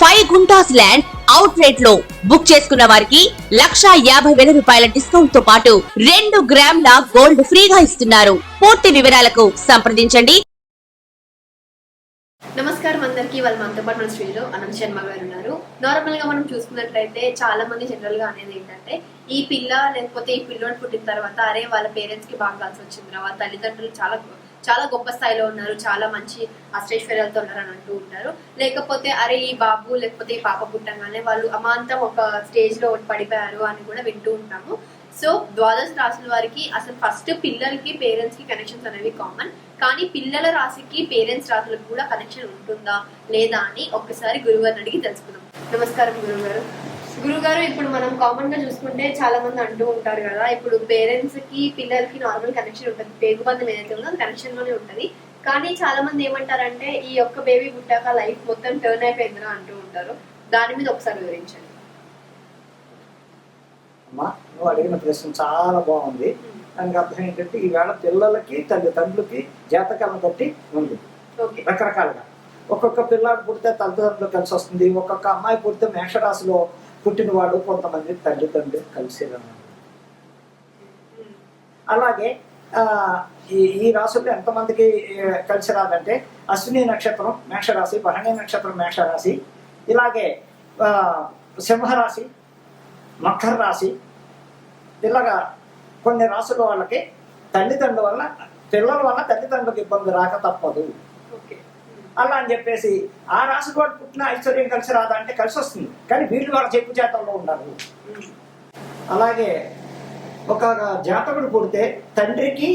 Five guntas land అవుట్ రేట్లో book చేసుకున్న వారికి లక్షా యాభై వేల రూపాయల డిస్కౌంట్తో పాటు రెండు గ్రాముల గోల్డ్ ఫ్రీగా ఇస్తున్నారు. పూర్తి వివరాలకు సంప్రదించండి. నమస్కారం అందరికీ. వాళ్ళ మనతో పాటు మన స్త్రీలో అనంత్ శర్మ గారు ఉన్నారు. నార్మల్గా మనం చూసుకున్నట్లయితే చాలా మంది జనరల్గా అనేది ఏంటంటే ఈ పిల్ల లేకపోతే ఈ పిల్లోని పుట్టిన తర్వాత అరే వాళ్ళ పేరెంట్స్కి బాగా కలిసి వచ్చిందిరా వాళ్ళ తల్లిదండ్రులు చాలా చాలా గొప్ప స్థాయిలో ఉన్నారు చాలా మంచి అష్టైశ్వర్యాలతో ఉన్నారు అని అంటూ ఉంటారు. లేకపోతే అరే ఈ బాబు లేకపోతే ఈ పాప పుట్టంగానే వాళ్ళు అమాంతం ఒక స్టేజ్లో పడిపోయారు అని కూడా వింటూ ఉంటాము. సో ద్వాదశ రాశుల వారికి అసలు ఫస్ట్ పిల్లలకి పేరెంట్స్కి కనెక్షన్స్ అనేవి కామన్ కానీ పిల్లల రాశికి పేరెంట్స్ రాశులకు కూడా కనెక్షన్ ఉంటుందా లేదా అని ఒక్కసారి గురుగారిని అడిగి తెలుసుకుందాం. నమస్కారం గురుగారు గురుగారు ఇప్పుడు మనం కామన్గా చూసుకుంటే చాలా మంది అంటూ ఉంటారు కదా ఇప్పుడు పేరెంట్స్కి పిల్లలకి నార్మల్ కనెక్షన్ ఉంటుంది. పేగుబంధం ఏదైతే ఉందో అది కనెక్షన్లోనే ఉంటది. కానీ చాలా మంది ఏమంటారంటే ఈ ఒక్క బేబీ పుట్టాక లైఫ్ మొత్తం టర్న్ అయిపోయిందిరా అంటూ ఉంటారు. దాని మీద ఒకసారి వివరించండి. అమ్మా నువ్వు అడిగిన ప్రశ్న చాలా బాగుంది. దానికి అర్థం ఏంటంటే ఈవేళ పిల్లలకి తల్లిదండ్రులకి జాతకాలను బట్టి ఉంది. ఓకే. రకరకాలుగా. ఒక్కొక్క పిల్లాడు పుడితే తల్లిదండ్రులు కలిసి వస్తుంది. ఒక్కొక్క అమ్మాయి పుడితే మేషరాశిలో పుట్టినవాడు కొంతమంది తల్లిదండ్రులు కలిసి అలాగే ఈ ఈ రాశుల్లో ఎంతమందికి కలిసి రాదంటే అశ్విని నక్షత్రం మేషరాశి భరణి నక్షత్రం మేషరాశి ఇలాగే సింహరాశి మకర రాశి ఇలాగా కొన్ని రాసుల వాళ్ళకి తల్లిదండ్రుల వల్ల పిల్లల వల్ల తల్లిదండ్రులకు ఇబ్బంది రాక తప్పదు. ఓకే. అలా అని చెప్పేసి ఆ రాశి వాడు పుట్టిన ఐశ్వర్యం కలిసి రాదా అంటే కలిసి వస్తుంది. కానీ వీళ్ళు వాళ్ళ చెప్పు చేతల్లో ఉండాలి. అలాగే ఒక జాతకుడు పుడితే తండ్రికి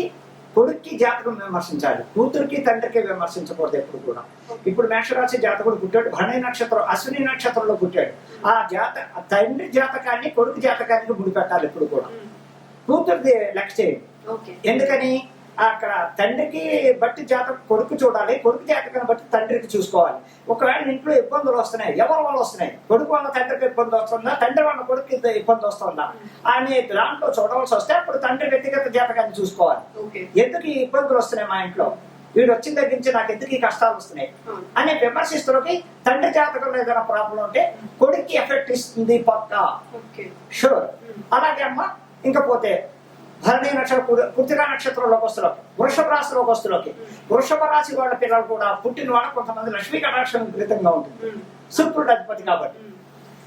కొడుక్కి జాతకం విమర్శించాలి. కూతురికి తండ్రికి విమర్శించకూడదు ఎప్పుడు కూడా. ఇప్పుడు మేషరాశి జాతకుడు పుట్టాడు భరణి నక్షత్రం అశ్విని నక్షత్రంలో పుట్టాడు. ఆ జాత తండ్రి జాతకాన్ని కొడుకు జాతకానికి ముడిపెట్టాలి ఎప్పుడు కూడా. కూతురిది లెక్క చేయండి. ఎందుకని? అక్కడ తండ్రికి బట్టి జాతకం కొడుకు చూడాలి. కొడుకు జాతకాన్ని బట్టి తండ్రికి చూసుకోవాలి. ఒకవేళ ఇంట్లో ఇబ్బందులు వస్తున్నాయి ఎవరి వల్ల వస్తున్నాయి? కొడుకు వల్ల తండ్రికి ఇబ్బంది వస్తుందా? తండ్రి వల్ల కొడుకు ఇబ్బంది వస్తుందా? అని దాంట్లో చూడవలసి వస్తే అప్పుడు తండ్రి వ్యక్తిగత జాతకాన్ని చూసుకోవాలి. ఎందుకు ఈ ఇబ్బందులు వస్తున్నాయి మా ఇంట్లో? వీడు వచ్చిన దగ్గర నుంచి నాకు ఎందుకు ఈ కష్టాలు వస్తున్నాయి? అని విమర్శిస్తున్నకి తండ్రి జాతకంలో ఏదైనా ప్రాబ్లం ఉంటే కొడుక్కి ఎఫెక్ట్ ఇస్తుంది పక్కా. షూర్ అలాగే అమ్మ ఇంకపోతే భరణి నక్షత్రం కృతికా నక్షత్రంలోకి వస్తులోకి వృషభ రాశిలోకి వస్తులోకి వృషభ రాశి వాళ్ళ పిల్లలు కూడా పుట్టిన వాళ్ళ కొంతమంది లక్ష్మీ కటాక్షం విపరీతంగా ఉంటుంది. శుక్రుడు అధిపతి కాబట్టి.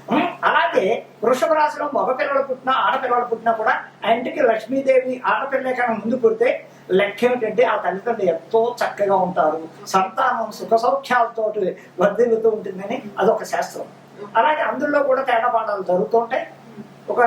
ఉం? అలాగే వృషభ రాశిలో మగ పిల్లలు పుట్టినా ఆడపిల్లలు పుట్టినా కూడా ఆ ఇంటికి లక్ష్మీదేవి ఆడపిల్లే కన్నా ముందు పుడితే లెక్క ఏమిటంటే ఆ తల్లిదండ్రులు ఎంతో చక్కగా ఉంటారు. సంతానం సుఖ సౌఖ్యాలతో వర్ధిల్లుతూ ఉంటుందని అదొక శాస్త్రం. అలాగే అందులో కూడా తేడాపాటాలు జరుగుతుంటాయి ఒక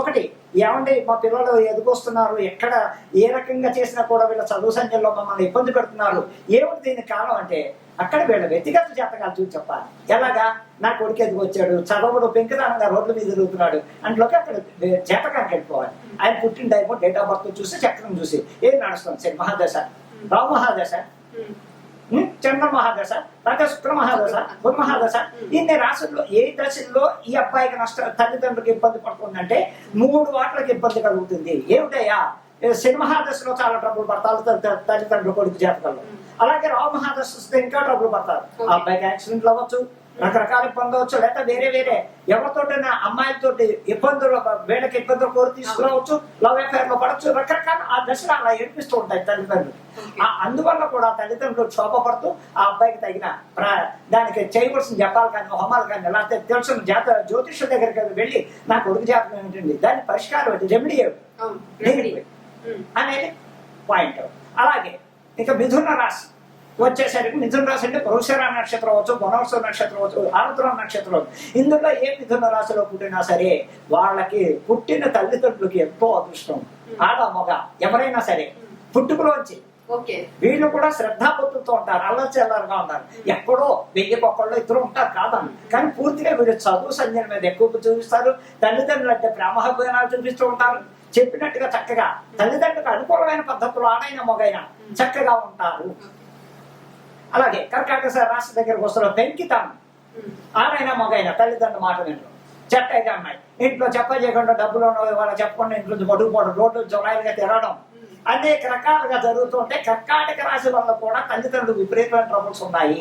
ఒకటి ఏమంటే మా పిల్లలు ఎదుకొస్తున్నారు ఎక్కడ ఏ రకంగా చేసినా కూడా వీళ్ళ చదువు సంఖ్యలో మమ్మల్ని ఇబ్బంది పెడుతున్నారు. ఏమిటి దీనికి కారణం అంటే అక్కడ వీళ్ళ వ్యక్తిగత జాతకాలు చూసి చెప్పాలి. ఎలాగా? నా కొడుకు ఎదుగొచ్చాడు చదవడు పెంకుదానంగా రోడ్ల మీద తిరుగుతున్నాడు అందులోకి అక్కడ జాతకానికి వెళ్ళిపోవాలి. ఆయన పుట్టిన టైం డేట్ ఆఫ్ బర్త్ చూసి చక్రం చూసి ఏం నడుస్తుంది? సరే మహాదశ. రావు మహాదశ. చంద్ర మహాదశ లేకపోతే శుక్ర మహాదశ గురు మహాదశ ఇన్ని రాశుల్లో ఏ దశల్లో ఈ అబ్బాయికి నష్ట తల్లిదండ్రులకు ఇబ్బంది పడుతుందంటే మూడు వాట్లకి ఇబ్బంది కలుగుతుంది. ఏమిటయ్యా? శని మహాదశలో చాలా ట్రబుల్ పడతారు తల్లి- తల్లి- తల్లిదండ్రుల కొడుకు జాతకంలో. అలాగే రావు మహాదశ వస్తే ఇంకా ట్రబుల్ పడతారు. ఆ అబ్బాయికి యాక్సిడెంట్లు అవ్వచ్చు రకరకాల ఇబ్బంది అవచ్చు లేదా వేరే వేరే ఎవరితోటైనా అమ్మాయిలతోటి ఇబ్బందులు వీళ్ళకి ఇబ్బందులు కోరి తీసుకురావచ్చు లవ్ అఫేర్లో పడవచ్చు రకరకాల ఆ దశలు అలా ఏడిపిస్తూ ఉంటాయి తల్లిదండ్రులు. ఆ అందువల్ల కూడా తల్లిదండ్రులు క్షోభపడుతూ ఆ అబ్బాయికి తగిన దానికి చేయవలసిన జపాలు కానీ హోమాలు కానీ లేకపోతే తెలుసు జాత జ్యోతిష్యుల దగ్గరికి వెళ్ళి నా కొడుకు జాతకం ఏమిటండి? దాని పరిష్కారం ఏంటి? రెమెడీ అనేది పాయింట్ అలాగే ఇక మిథున రాశి. వచ్చేసరికి మిథున రాశి అంటే పురుషర నక్షత్రం అవచ్చు గుణవత్సవ నక్షత్రం అవచ్చు ఆరుద్ర నక్షత్రం అవచ్చు. ఇందులో ఏ మిథున రాశిలో పుట్టినా సరే వాళ్ళకి పుట్టిన తల్లిదండ్రులకి ఎంతో అదృష్టం. ఆడ మగ ఎవరైనా సరే పుట్టుకలోంచి. ఓకే. వీళ్ళు కూడా శ్రద్ధాభక్తులతో ఉంటారు అల్లచెల్లారుగా ఉంటారు ఎక్కడో వెయ్యి ఒక్కళ్ళు ఇద్దరు ఉంటారు కాదని కానీ పూర్తిగా వీళ్ళు చదువు సంజయం మీద ఎక్కువ చూపిస్తారు తల్లిదండ్రులు అంటే ప్రేమాభిమానాలు చూపిస్తూ ఉంటారు. చెప్పినట్టుగా చక్కగా తల్లిదండ్రులకు అనుకూలమైన పద్ధతులు ఆడైన మొగైన చక్కగా ఉంటారు. అలాగే కర్కాటక రాశి దగ్గరకు వస్తున్న పెంకితనం ఆడైనా మగైనా తల్లిదండ్రుల మాట వినరు. చెట్ట అయితే అమ్మాయి. ఇంట్లో చెప్ప చేయకుండా డబ్బులు ఉన్నవి వాళ్ళ చెప్పకుండా ఇంట్లో నుంచి పడుకుపోవడం రోడ్డు జొలాయిలుగా తిరగడం. అనేక రకాలుగా జరుగుతుంటే కర్కాటక రాశి వల్ల కూడా తల్లిదండ్రులకు విపరీతమైన ట్రబుల్స్ ఉన్నాయి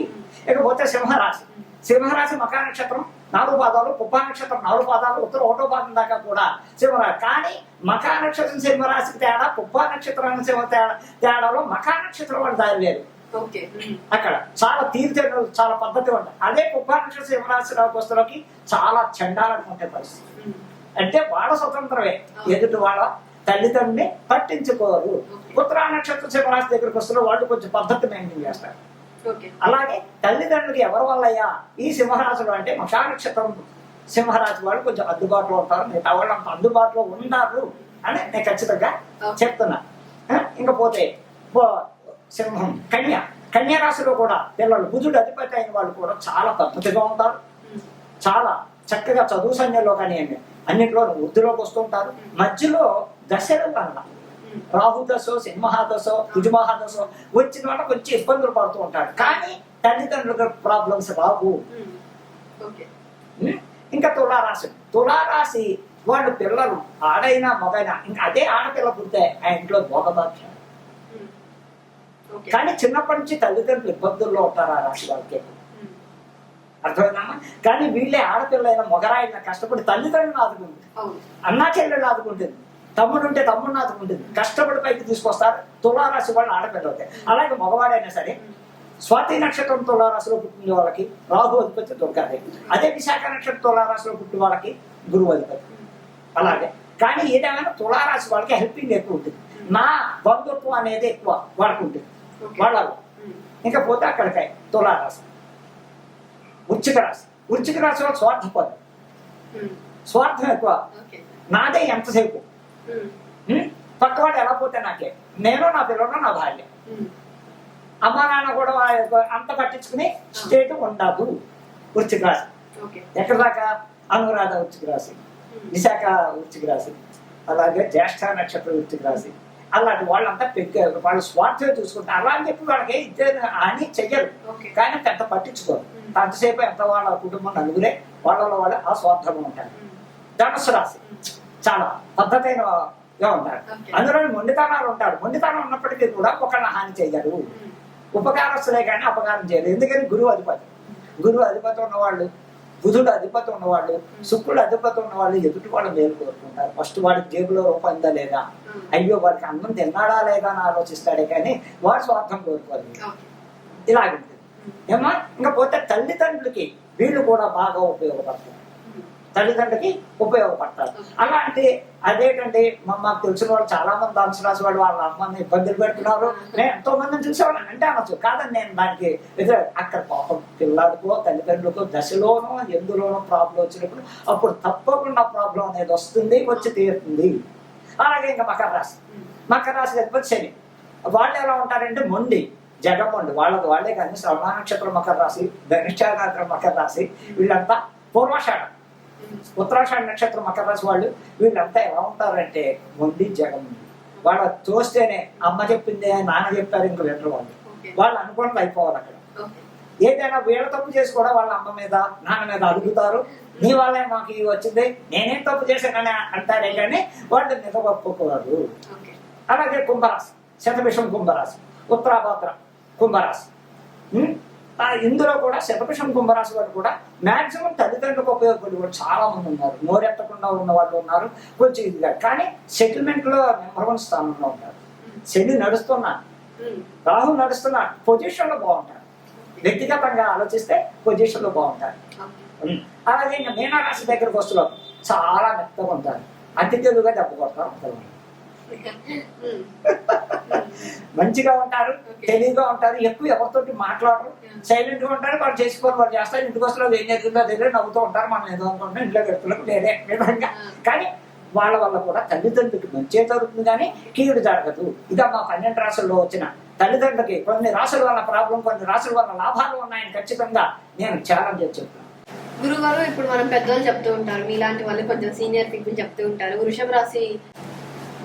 ఇకపోతే సింహరాశి. సింహరాశి మకా నక్షత్రం. నాలుగు పాదాలు పుబ్బా నక్షత్రం. నాలుగు పాదాలు ఉత్తర ఒకటో పాదం దాకా కూడా సింహరాశి. కానీ మకా నక్షత్రం సింహరాశికి తేడా పుబ్బా నక్షత్రం సింహ తేడా. తేడాలో మకా నక్షత్రం వాళ్ళు దారి ఓకే అక్కడ చాలా తీర్చేటలు చాలా పద్ధతి ఉంటాయి. అదే కుప్పాక్ష సింహరాశి వస్తువులకి చాలా ఉంటాయి పరిస్థితి. అంటే వాళ్ళ స్వతంత్రమే. ఎదుటి వాళ్ళ తల్లిదండ్రుని పట్టించుకోరు. ఉత్తరా నక్షత్ర సింహరాశి దగ్గరికి వస్తున్న వాళ్ళు కొంచెం పద్ధతి మెయింటైన్ చేస్తారు. అలాగే తల్లిదండ్రులకి ఎవరి వల్లయ్యా ఈ సింహరాశులు అంటే మషా నక్షత్రం సింహరాశి వాళ్ళు కొంచెం అందుబాటులో ఉంటారు. మిగతా వాళ్ళు అంత అందుబాటులో ఉన్నారు అని నేను ఖచ్చితంగా చెప్తున్నా. ఆ, ఇంకా పోతే పో- సింహం కన్య. కన్య రాశిలో కూడా పిల్లలు బుధుడు అధిపతి అయిన వాళ్ళు కూడా చాలా పద్ధతిగా ఉంటారు. చాలా చక్కగా చదువు సంధ్యలో కానివ్వండి అన్నింటిలో వృద్ధిలోకి వస్తుంటారు. మధ్యలో దశలు వల్ల రాహు దశో సింహదశో కుజమహాదశో వచ్చిన వాళ్ళ కొంచెం ఇబ్బందులు పడుతూ ఉంటారు. కానీ తల్లిదండ్రులకు ప్రాబ్లమ్స్ రావు? ఇంకా తులారాశి. తులారాశి వాళ్ళు పిల్లలు ఆడైనా మగైనా ఇంకా అదే ఆడపిల్ల పుడితే ఆ ఇంట్లో భోగభాగ్యం. కానీ చిన్నప్పటి నుంచి తల్లిదండ్రులు ఇబ్బందుల్లో ఉంటారు ఆ రాశి వాళ్ళకి అర్థమైందమ్మా కానీ వీళ్ళే ఆడపిల్లైన మొగరాయిన కష్టపడి తల్లిదండ్రులను ఆదుకుంటుంది అన్నా చెల్లెళ్ళు ఆదుకుంటుంది. తమ్ముడు ఉంటే తమ్ముడిని ఆదుకుంటుంది. కష్టపడి పైకి తీసుకొస్తారు. తులారాశి వాళ్ళు ఆడపిల్ల అవుతాయి అలాగే మగవాడైనా సరే స్వాతి నక్షత్రం తులారాశిలో పుట్టిన వాళ్ళకి రాహు అధిపతి దొరకాలి. అదే విశాఖ నక్షత్రం తులారాశిలో పుట్టిన వాళ్ళకి గురువు అధిపతి. అలాగే. కానీ ఏదేమైనా తులారాశి వాళ్ళకి హెల్పింగ్ ఎక్కువ ఉంటుంది. నా బంధుత్వం అనేది ఎక్కువ వాళ్ళకు ఉంటుంది. వాళ్ళలో ఇంకా పోతే అక్కడికాయ తులారాశి. వృచ్చిక రాశి. వృచ్చిక రాశి వాళ్ళు స్వార్థపరం స్వార్థం ఎక్కువ. ఓకే నాదే ఎంతసేపు? ఉం? పక్కవాడు ఎలా పోతే నాకే? నేను నా పిల్లలు నా భార్య. అమ్మ నాన్న కూడా అంత పట్టించుకుని స్టేట్ ఉండదు. వృచ్చిక రాశి. ఎక్కడ దాకా? అనురాధ వృచ్చిక రాశి. విశాఖ వృచ్చిక రాశి. అలాగే జ్యేష్ఠ నక్షత్ర వృచ్చిక రాశి. అలాంటి వాళ్ళంతా పెద్ద వాళ్ళు స్వార్థం చూసుకుంటారు అలా అని చెప్పి వాళ్ళకి ఇద్దరు అని చెయ్యరు. కానీ పెద్ద పట్టించుకోరు. అంతసేపు ఎంత వాళ్ళ కుటుంబం నలుగురే వాళ్ళలో వాళ్ళు ఆ స్వార్థంగా ఉంటారు. ధనుసు రాశి. చాలా పద్ధతైనగా ఉంటారు. అందులో మొండితనాలు ఉంటారు. మొండితనం ఉన్నప్పటికీ కూడా ఒకళ్ళ హాని చేయరు. ఉపకారస్తులే కానీ అపకారం చేయరు. ఎందుకని? గురువు అధిపతి. గురువు అధిపతి ఉన్నవాళ్ళు బుధుడు అధిపతి ఉన్నవాళ్ళు శుక్రుడు అధిపతి ఉన్నవాళ్ళు ఎదుటి వాళ్ళు మేలు కోరుకుంటారు. ఫస్ట్ వాడికి జేబులో రూపాయి ఉందా లేదా? అయ్యో వాడికి అన్నం తిన్నాడా లేదా అని ఆలోచిస్తాడే కానీ వాడు స్వార్థం కోరుకోదు ఓకే. ఇలాగుంటుంది. ఏమా ఇంకా పోతే తల్లిదండ్రులకి వీళ్ళు కూడా బాగా ఉపయోగపడతారు. తల్లిదండ్రులకి ఉపయోగపడతారు. అలాంటి అదేంటంటే మా మాకు తెలిసిన వాళ్ళు చాలా మంది ధనుసు రాసి వాళ్ళు వాళ్ళ అమ్మని ఇబ్బందులు పెడుతున్నారు. నేను ఎంతో మందిని చూసేవాళ్ళని అంటే అనొచ్చు. కాదని నేను దానికి ఎదురు అక్కడ పాపం పిల్లలకో తల్లిదండ్రులకో దశలోనో ఎందులోనో ప్రాబ్లం వచ్చినప్పుడు అప్పుడు తప్పకుండా ప్రాబ్లం అనేది వస్తుంది వచ్చి తీరుతుంది. అలాగే ఇంకా మకర రాశి. మకర రాశి లేకపోతే శని. వాళ్ళు ఎలా ఉంటారంటే మొండి జగమొండి వాళ్ళకి వాళ్ళే కానీ శ్రవణ నక్షత్రం మకర రాశి ధనిష్ట మకర రాశి. వీళ్ళంతా పూర్వషాఢం. ఉత్తరాషాఢ నక్షత్రం మకర రాశి వాళ్ళు వీళ్ళంతా ఎలా ఉంటారంటే మొండి జగముండి వాళ్ళ చూస్తేనే అమ్మ చెప్పిందే నాన్న చెప్పారు ఇంక వినరు వాళ్ళు. వాళ్ళు అనుకోవడం అయిపోవాలి అక్కడ. ఏదైనా వీళ్ళ తప్పు చేసి కూడా వాళ్ళ అమ్మ మీద నాన్న మీద అడుగుతారు నీ వల్లే మాకు ఇది వచ్చింది నేనేం తప్పు చేశానని అంటారే కానీ వాళ్ళు నిజగొప్పుకోరు అలాగే కుంభరాశి శతభిషం కుంభరాశి ఉత్తరాభాద్ర కుంభరాశి. ఇందులో కూడా శతభిషం కుంభరాశి వారు కూడా మాక్సిమం తల్లిదండ్రులకు ఉపయోగపడే వాళ్ళు చాలా మంది ఉన్నారు. నోరెత్తకుండా ఉన్న వాళ్ళు ఉన్నారు. కొంచెం ఇదిగా. కానీ సెటిల్మెంట్లో నెంబర్ వన్ స్థానంలో ఉంటారు. శని నడుస్తున్నా రాహు నడుస్తున్నా పొజిషన్లో బాగుంటారు వ్యక్తిగతంగా ఆలోచిస్తే పొజిషన్లో బాగుంటారు. అలాగే ఇంకా మీనరాశి దగ్గరకు వస్తున్నారు. చాలా మెత్తగా ఉంటారు. అతి తెలుగుగా దెబ్బ కొడతారు ఉంటారు మంచిగా ఉంటారు. తెలివిగా ఉంటారు ఎక్కువ ఎవరితోటి మాట్లాడరు. సైలెంట్గా ఉంటారు వాళ్ళు చేసుకోవాలి వాళ్ళు చేస్తారు ఇంటికి వస్తారు ఏం జరుగుతుందో దగ్గర నవ్వుతూ ఉంటారు మనం ఏదో అనుకుంటాం ఇంట్లో పెడుతున్నారు వేరే విధంగా. కానీ వాళ్ళ వల్ల కూడా తల్లిదండ్రులకి మంచి జరుగుతుంది కానీ కీడు జరగదు ఇదా మా పన్నెండు రాసుల్లో వచ్చిన తల్లిదండ్రులకి కొన్ని రాసుల వల్ల ప్రాబ్లం కొన్ని రాసుల వల్ల లాభాలు ఉన్నాయని ఖచ్చితంగా నేను ఛాలెంజ్ చెప్తున్నాను గురుగారు ఇప్పుడు మనం పెద్దవాళ్ళు చెప్తూ ఉంటారు మీలాంటి వాళ్ళు కొంచెం సీనియర్ పీపుల్ చెప్తూ ఉంటారు వృషభ రాశి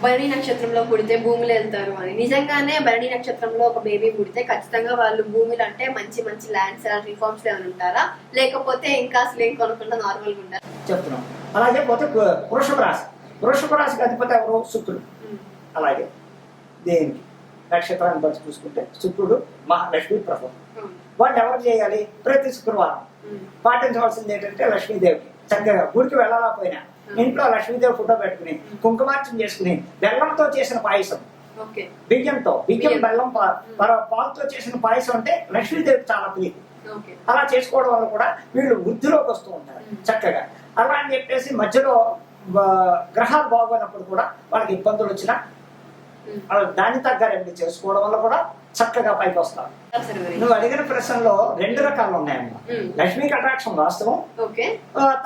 భరణి నక్షత్రంలో పుడితే భూమిలో వెళ్తారు అని. నిజంగానే భరణి నక్షత్రంలో ఒక బేబీ పుడితే ఖచ్చితంగా వాళ్ళు భూమిలో అంటే మంచి మంచి ల్యాండ్స్ రిఫార్మ్స్ ఏమైనా ఉంటారా? లేకపోతే ఇంకా అసలు ఏం కొనుక్కుంటా నార్మల్గా ఉంటారా? చెప్తున్నాం. అలాగే పోతే వృషభ రాశి. వృషభ రాశికి అధిపతి ఎవరు? శుక్రుడు. అలాగే దేనికి? నక్షత్రాన్ని బట్టి చూసుకుంటే శుక్రుడు మహాలక్ష్మి ప్రభు. ఉమ్. వాటిని ఎవరు చేయాలి? ప్రతి శుక్రవారం. పాటించవలసింది ఏంటంటే లక్ష్మీదేవికి. చక్కగా గుడికి వెళ్ళకపోయినా ఇంట్లో లక్ష్మీదేవి ఫోటో పెట్టుకుని కుంకుమార్చన చేసుకుని బెల్లంతో చేసిన పాయసం. బియ్యంతో బియ్యం. బెల్లం పాలతో చేసిన పాయసం అంటే లక్ష్మీదేవికి చాలా ప్రీతి అలా చేసుకోవడం వల్ల కూడా వీళ్ళు వృద్ధిలోకి వస్తూ ఉంటారు. చక్కగా. అలా అని చెప్పేసి మధ్యలో గ్రహాలు బాగోనప్పుడు కూడా వాళ్ళకి ఇబ్బందులు వచ్చినా దాన్ని తగ్గ రెండు చేసుకోవడం వల్ల కూడా చక్కగా పైకి మరి. నువ్వు అడిగిన ప్రశ్నలో రెండు రకాలు ఉన్నాయమ్మా. ఉమ్. లక్ష్మీ కటాక్షం వాస్తవం.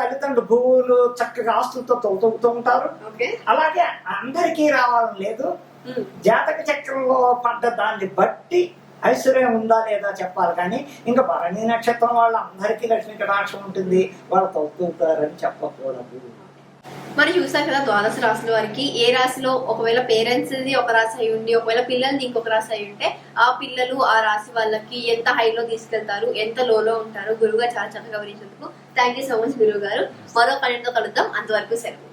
తల్లిదండ్రులు భూములు చక్కగా ఆస్తులతో తొలుతూ ఉంటారు. ఓకే. అలాగే అందరికీ రావాలని లేదు. ఉమ్. జాతక చక్రంలో పడ్డ దాన్ని బట్టి ఐశ్వర్యం ఉందా లేదా చెప్పాలి. కానీ ఇంకా భరణి నక్షత్రం వాళ్ళ అందరికీ లక్ష్మీ కటాక్షం ఉంటుంది. వాళ్ళు తొలుతుంటారని చెప్పకూడదు. మరి చూసారు కదా ద్వాదశ రాశుల వారికి ఏ రాశిలో ఒకవేళ పేరెంట్స్ ఒక రాశి అయి ఉండి ఒకవేళ పిల్లల్ని ఇంకొక రాశి అయి ఉంటే ఆ పిల్లలు ఆ రాశి వాళ్ళకి ఎంత హైలో తీసుకెళ్తారు ఎంత లోలో ఉంటారు గురువుగా చాలా చక్కగా వివరించినందుకు థ్యాంక్ యూ సో మచ్ గురువు గారు. మరో పన్నెండుతో కలుద్దాం. అంతవరకు సెలవు.